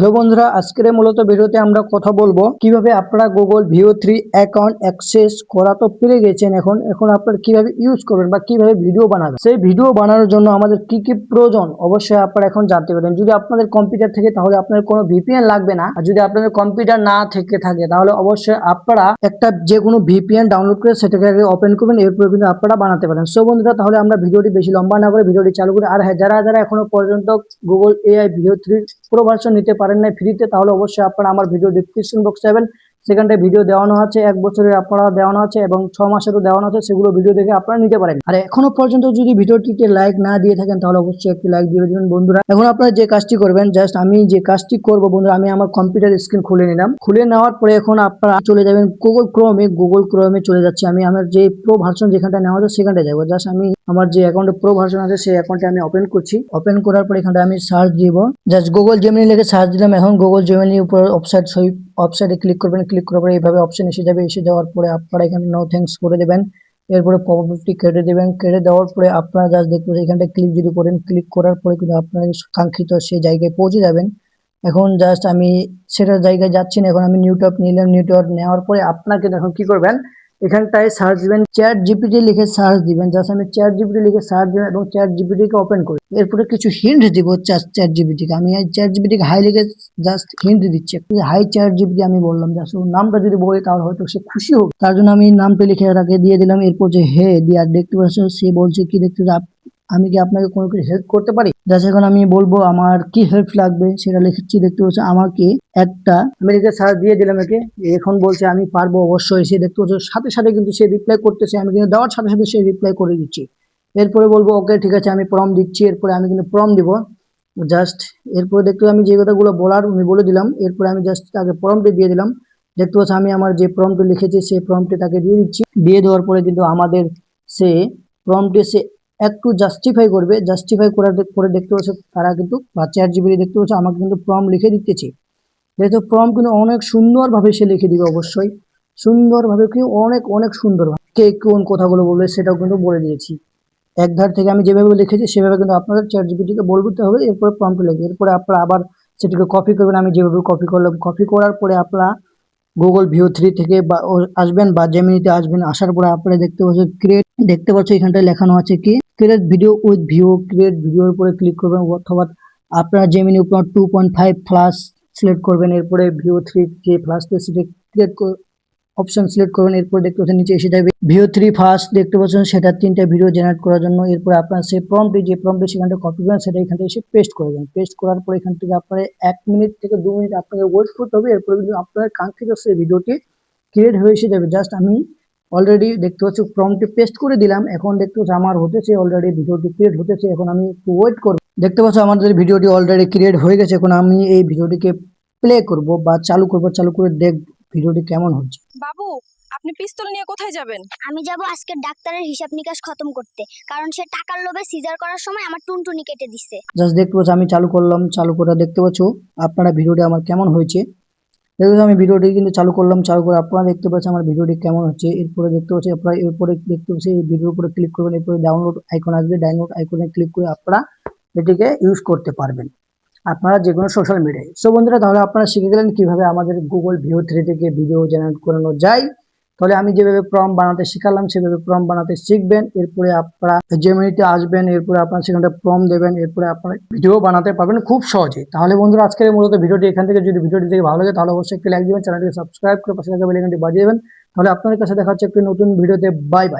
Hello বন্ধুরা, আজকের মূলত ভিডিওতে আমরা কথা বলব কীভাবে আপনারা Google Veo three account access করা তো পেরে গেছেন, এখন এখন আপনারা কীভাবে ইউজ করবেন বা কীভাবে ভিডিও বানাবেন? সেই ভিডিও বানানোর জন্য আমাদের কি কি প্রয়োজন অবশ্যই আপনারা এখন জানতে পারেন যদি আপনাদের কম্পিউটার থেকে তাহলে আপনাদের কোনো ভিপিএন লাগবে না, আর যদি আপনাদের কম্পিউটার না থেকে থাকে, তাহলে অবশ্যই আপনারা একটা যে কোনো ভিপিএন ডাউনলোড করে সেটাকে আগে ওপেন করবেন, এরপরে কিন্তু আপনারা বানাতে পারেন। সো বন্ধুরা, তাহলে আমরা ভিডিওটি বেশি লম্বা না করে ভিডিওটি চালু করি। আর হ্যাঁ যারা যারা এখনও পর্যন্ত Google AI Veo three pro version নিতে পারেন না ফ্রিতে তাহলে অবশ্যই আপনারা আমার ভিডিও ডিসক্রিপশন বক্সে যাবেন। সেখানটায় ভিডিও দেওয়ানো আছে, এক বছরের আপনারা দেওয়ানো আছে এবং ছ মাসেরও দেওয়ানো আছে, সেগুলো ভিডিও দেখে আপনারা নিতে পারেন। আর এখনও পর্যন্ত যদি ভিডিওটিতে লাইক না দিয়ে থাকেন, তাহলে অবশ্যই একটি লাইক দিয়ে দেবেন বন্ধুরা। এখন আপনারা যে কাজটি করবেন জাস্ট আমি যে কাজটি করব বন্ধুরা, আমি আমার কম্পিউটার স্ক্রিন খুলে নিলাম। খুলে নেওয়ার পরে এখন আপনারা চলে যাবেন গুগল ক্রোমে গুগল ক্রোমে চলে যাচ্ছে। আমি আমার যে প্রো ভার্সন যেখানটা নেওয়া আছে সেখানটা যাব। জাস্ট আমি আমার যে অ্যাকাউন্টে প্রো ভার্সন আছে, সেই অ্যাকাউন্টে আমি ওপেন করছি। ওপেন করার পর এখানটা আমি সার্চ দিব। জাস্ট গুগল জেমিনি লিখে সার্চ দিলাম। এখন গুগল জেমিনি উপর অফসাইড সই অফসাইডে ক্লিক করবেন ক্লিক করার পরে এইভাবে অপশন এসে যাবে। এসে যাওয়ার পরে আপনারা এখানে নো থ্যাঙ্কস করে দেবেন। এরপরে পপআপটি কেটে দেবেন। কেটে দেওয়ার পরে আপনারা জাস্ট দেখবেন এখানটা ক্লিক যদি করেন ক্লিক করার পরে কিন্তু আপনারা কাঙ্ক্ষিত সেই জায়গায় পৌঁছে যাবেন। এখন জাস্ট আমি সেটার জায়গায় যাচ্ছি না, এখন আমি নিউটপ নিলাম নিউটপ নেওয়ার পরে আপনাকে এখন কি করবেন? এখানটায় সার্চ দিবেন চ্যাট জিপিটি লিখে সার্চ দিবেন। জাস্ট আমি চ্যাট জিপিটি লিখে সার্চ দিবেন এবং চ্যাট জিপিটিকে ওপেন করি। এরপরে কিছু হিন্ট দিব চ্যাট জিপিটিকে আমি চ্যাট জিপিটিকে হাই লিখে জাস্ট হিন্ট দিচ্ছি। হাই চ্যাট জিপিটি আমি বললাম জাস্ট ওর নামটা যদি বলি তাহলে হয়তো সে খুশি হোক তার জন্য আমি নামটা লিখে তাকে দিয়ে দিলাম। এরপর যে হে, দিয়ে আর দেখতে পাচ্ছ সে বলছে কি দেখতে আমি কি আপনাকে কোনো কিছু হেল্প করতে পারি? জাস্ট এখন আমি বলব, আমার কি হেল্প লাগবে? সেটা লিখেছি, দেখতে পাচ্ছ আমাকে একটা আমি লিখে সার্চ দিয়ে দিলাম একে। এখন বলছে, আমি পারব অবশ্যই। সে দেখতে পাচ্ছ সাথে সাথে কিন্তু সে রিপ্লাই করতেছে। আমি কিন্তু দেওয়ার সাথে সাথে সে রিপ্লাই করে দিচ্ছি। এরপরে বলব, ওকে, ঠিক আছে, আমি প্রম দিচ্ছি। এরপরে আমি কিন্তু প্রম দিব। জাস্ট এরপরে দেখতে আমি যে কথাগুলো বলার আমি বলে দিলাম। এরপরে আমি জাস্ট তাকে প্রমটি দিয়ে দিলাম। দেখতে পাচ্ছ আমি আমার যে প্রমটি লিখেছি সেই প্রমটি তাকে দিয়ে দিচ্ছি। দিয়ে দেওয়ার পরে কিন্তু আমাদের সে প্রমটি সে একটু জাস্টিফাই করবে জাস্টিফাই করার দে- পরে দেখতে পাচ্ছ তারা কিন্তু, বা চার জিবি দেখতে পাচ্ছে আমাকে কিন্তু প্রম লিখে দিতেছে। যেহেতু প্রম কিন্তু অনেক সুন্দরভাবে সে লিখে দিবে অবশ্যই। সুন্দরভাবে কি অনেক অনেক সুন্দরভাবে কে কোন কথাগুলো বলবে সেটাও কিন্তু বলে দিয়েছি। এক ধার থেকে আমি যেভাবে লিখেছি, সেভাবে কিন্তু আপনাদের চ্যাট জিপিটিকে বলতে হবে, এরপরে প্রম্পট লিখবে। এরপরে আপনারা আবার সেটিকে কপি করবেন, আমি যেভাবে কপি করলাম। কপি করার পরে আপনারা গুগল ভিউ থ্রি থেকে বা আসবেন বা জেমিনিতে আসবেন, আসার পরে আপনারা দেখতে পাচ্ছেন ক্রিয়েট দেখতে পাচ্ছেন এখানটায় লেখানো আছে কি? Create video with Veo create ভিডিওর উপরে ক্লিক করবেন অথবা আপনারা জেমিনি উপর two point five plus select করবেন, এরপরে ভিউ থ্রি যে প্লাসটা সিলেক্ট ক্রিয়েট অপশন সিলেক্ট করবেন এরপর দেখতে পাচ্ছেন নিচে এসে যাবে ভিও থ্রি ফার্স্ট, দেখতে পাচ্ছেন সেটা তিনটা ভিডিও জেনারেট করার জন্য, এরপর আপনার সেই প্রম্পটি যে প্রম্পটি সেখানটা কপি করবেন সেটা এখান থেকে এসে পেস্ট করবেন পেস্ট করার পর এখান থেকে আপনার এক মিনিট থেকে দু মিনিট আপনাকে ওয়েট করতে হবে, এরপরে কিন্তু আপনার কাঙ্ক্ষিত সেই ভিডিওটি ক্রিয়েট হয়ে এসে যাবে। জাস্ট আমি অলরেডি দেখতে পাচ্ছি প্রম্পটি পেস্ট করে দিলাম, এখন দেখতে পাচ্ছি আমার হতেছে অলরেডি ভিডিওটি ক্রিয়েট হতেছে, এখন আমি একটু ওয়েট করব। দেখতে পাচ্ছ আমাদের ভিডিওটি অলরেডি ক্রিয়েট হয়ে গেছে, এখন আমি এই ভিডিওটিকে প্লে করব বা চালু করব, চালু করে দেখ ভিডিওটি কেমন হচ্ছে? বাবু আপনি পিস্তল নিয়ে কোথায় যাবেন? আমি যাব আজকে ডাক্তারের হিসাব নিকাশ খতম করতে কারণ সে টাকার লোভে সিজার করার সময় আমার টুনটুনি কেটে দিছে। জাস্ট দেখতে পাচ্ছ আমি চালু করলাম চালু করে দেখতে পাচ্ছ আপনারা ভিডিওটি আমার কেমন হয়েছে? দেখতে আমি ভিডিওটি কিন্তু চালু করলাম চালু করে আপনারা দেখতে পাচ্ছেন আমার ভিডিওটি কেমন হচ্ছে। এরপরে দেখতে পাচ্ছি আপনারা এরপরে দেখতে পাচ্ছি এই ভিডিওর উপরে ক্লিক করবেন এরপরে ডাউনলোড আইকন আসবে ডাউনলোড আইকনে ক্লিক করে আপনারা এটিকে ইউজ করতে পারবেন। আপনারা যে কোনো সোশ্যাল মিডিয়ায় সো বন্ধুরা, তাহলে আপনারা শিখে গেলেন কীভাবে আমাদের গুগল ভিও থ্রি থেকে ভিডিও জেনারেট করানো যায়। তাহলে আমি যেভাবে প্রম বানাতে শিখালাম, সেভাবে প্রম বানাতে শিখবেন। এরপরে আপনারা জেমিনিতে আসবেন, এরপরে আপনারা সেখানটা প্রম দেবেন, এরপরে আপনারা ভিডিও বানাতে পারবেন খুব সহজে তাহলে বন্ধুরা, আজকের মূলত ভিডিওটি এখান থেকে যদি ভিডিওটি থেকে ভালো লাগে, তাহলে অবশ্যই একটি লাইক দিবেন, চ্যানেলটিকে সাবস্ক্রাইব করে পাশে থাকা বাজিয়ে দেবেন। তাহলে আপনাদের কাছে দেখা হচ্ছে একটি নতুন ভিডিওতে বাই বাই